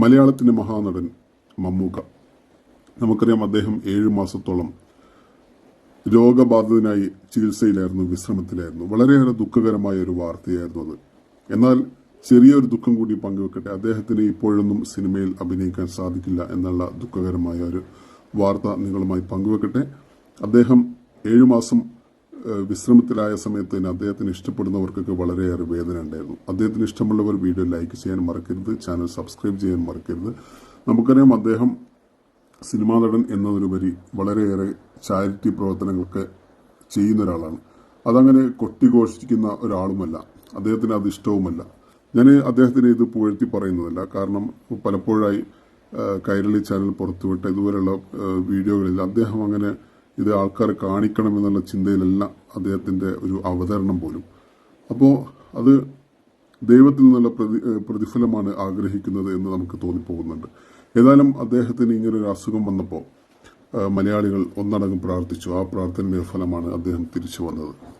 മലയാളത്തിന്റെ മഹാനടൻ മമ്മൂക്ക. നമുക്കറിയാം അദ്ദേഹം ഏഴ് മാസത്തോളം രോഗബാധിതനായി ചികിത്സയിലായിരുന്നു വിശ്രമത്തിലായിരുന്നു. വളരെയേറെ ദുഃഖകരമായ ഒരു വാർത്തയായിരുന്നു അത്. എന്നാൽ ചെറിയൊരു ദുഃഖം കൂടി പങ്കുവെക്കട്ടെ. അദ്ദേഹത്തിന് ഇപ്പോഴൊന്നും സിനിമയിൽ അഭിനയിക്കാൻ സാധിക്കില്ല എന്നുള്ള ദുഃഖകരമായ ഒരു വാർത്ത നിങ്ങളുമായി പങ്കുവെക്കട്ടെ. അദ്ദേഹം ഏഴു മാസം വിശ്രമത്തിലായ സമയത്ത് തന്നെ അദ്ദേഹത്തിന് ഇഷ്ടപ്പെടുന്നവർക്കൊക്കെ വളരെയേറെ വേദന ഉണ്ടായിരുന്നു. അദ്ദേഹത്തിന് ഇഷ്ടമുള്ളവർ വീഡിയോ ലൈക്ക് ചെയ്യാൻ മറക്കരുത് ചാനൽ സബ്സ്ക്രൈബ് ചെയ്യാൻ മറക്കരുത്. നമുക്കറിയാം അദ്ദേഹം സിനിമാ നടൻ എന്നതിലുപരി വളരെയേറെ ചാരിറ്റി പ്രവർത്തനങ്ങളൊക്കെ ചെയ്യുന്ന ഒരാളാണ്. അതങ്ങനെ കൊട്ടിഘോഷിക്കുന്ന ഒരാളുമല്ല. അദ്ദേഹത്തിന് അത് ഇഷ്ടവുമല്ല. ഞാൻ അദ്ദേഹത്തിന് ഇത് പുകഴ്ത്തി പറയുന്നതല്ല. കാരണം പലപ്പോഴായി കൈരളി ചാനൽ പുറത്തുവിട്ട ഇതുപോലെയുള്ള വീഡിയോകളിൽ അദ്ദേഹം അങ്ങനെ ഇത് ആൾക്കാരെ കാണിക്കണം എന്നുള്ള ചിന്തയിലല്ല അദ്ദേഹത്തിന്റെ ഒരു അവതരണം പോലും. അപ്പോൾ അത് ദൈവത്തിൽ നിന്നുള്ള പ്രതി പ്രതിഫലമാണ് ആഗ്രഹിക്കുന്നത് എന്ന് നമുക്ക് തോന്നിപ്പോകുന്നുണ്ട്. ഏതായാലും അദ്ദേഹത്തിന് ഇങ്ങനൊരു അസുഖം വന്നപ്പോൾ മലയാളികൾ ഒന്നടങ്കം പ്രാർത്ഥിച്ചു. ആ പ്രാർത്ഥനയുടെ ഫലമാണ് അദ്ദേഹം തിരിച്ചു വന്നത്.